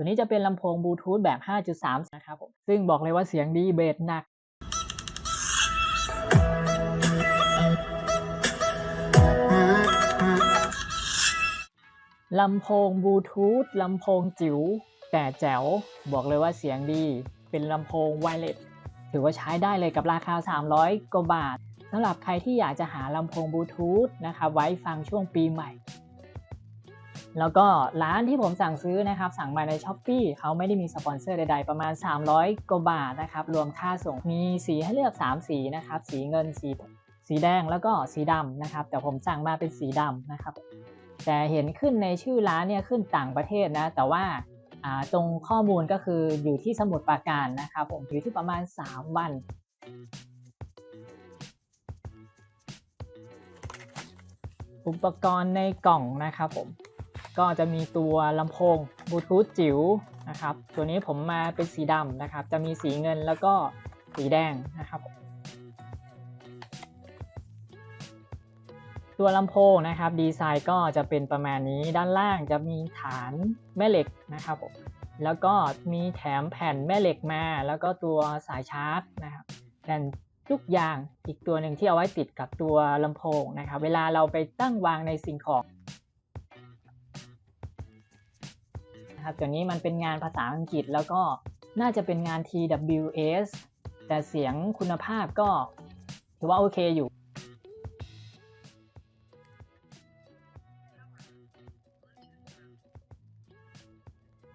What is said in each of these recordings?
ตัวนี้จะเป็นลำโพงบลูทูธแบบ 5.3 นะครับผมซึ่งบอกเลยว่าเสียงดีเบสหนักลำโพงบลูทูธลำโพงจิ๋วแต่แจ๋ว บอกเลยว่าเสียงดี เป็นลำโพงไวเลสถือว่าใช้ได้เลยกับราคา 300 กว่าบาทสำหรับใครที่อยากจะหาลำโพงบลูทูธนะครับไว้ฟังช่วงปีใหม่ แล้วก็ร้านที่ผมสั่งซื้อนะครับสั่งมาใน s h อ p e e เขาไม่ได้มีสปอนเซอร์ใดๆ ประมาณ 300กว่าบาทนะครับรวมค่าส่งมีสีให้เลือก 3 สีนะครับสีเงินสีสีแดงแล้วก็สีดำนะครับแต่ผมสั่งมาเป็นสีดำนะครับแต่เห็นขึ้นในชื่อร้านเนี่ยขึ้นต่างประเทศนะแต่ว่าตรงข้อมูลก็คืออยู่ที่สมุทรปราการนะครับผมอยู่ที่ประมาณ 3 วันอุปกรณ์ในกล่องนะครับผม ก็จะมีตัวลำโพงบลูทูธจิ๋วนะครับ ตัวนี้ผมมาเป็นสีดำนะครับ จะมีสีเงินแล้วก็สีแดงนะครับ ตัวลำโพงนะครับ ดีไซน์ก็จะเป็นประมาณนี้ด้านล่างจะมีฐานแม่เหล็กนะครับผมแล้วก็มีแถมแผ่นแม่เหล็กมา แล้วก็ตัวสายชาร์จนะครับแผ่นทุกอย่างอีกตัวหนึ่งที่เอาไว้ติดกับตัวลำโพงนะครับ เวลาเราไปตั้งวางในสิ่งของ นะครับตัวนี้มันเป็นงานภาษาอังกฤษแล้วก็น่าจะเป็นงาน TWS แต่เสียงคุณภาพก็ถือว่าโอเคอยู่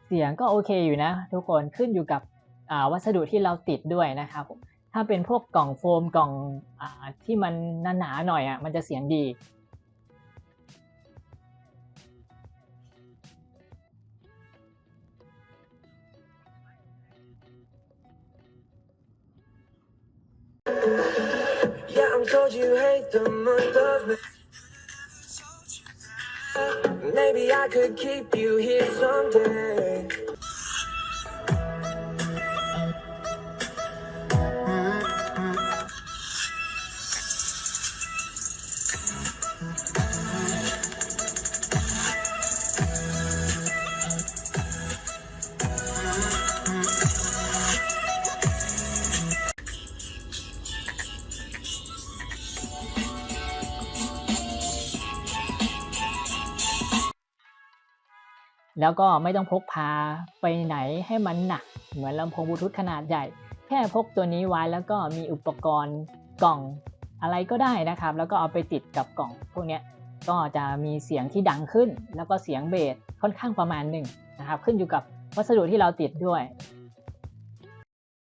เสียงก็โอเคอยู่นะ ทุกคนขึ้นอยู่กับวัสดุที่เราติดด้วยนะครับ ถ้าเป็นพวกกล่องโฟมกล่องอที่มันหนาๆหน่อยอะมันจะเสียงดี Yeah, I'm told you hate the month of May. Maybe I could keep you here someday.. แล้วก็ไม่ต้องพกพาไปไหนให้มันหนัก เหมือนลำโพงบลูทูธขนาดใหญ่ แค่พกตัวนี้ไว้แล้วก็มีอุปกรณ์กล่องอะไรก็ได้นะครับ แล้วก็เอาไปติดกับกล่องพวกนี้ก็จะมีเสียงที่ดังขึ้น แล้วก็เสียงเบสค่อนข้างประมาณหนึ่งนะครับ ขึ้นอยู่กับวัสดุที่เราติดด้วย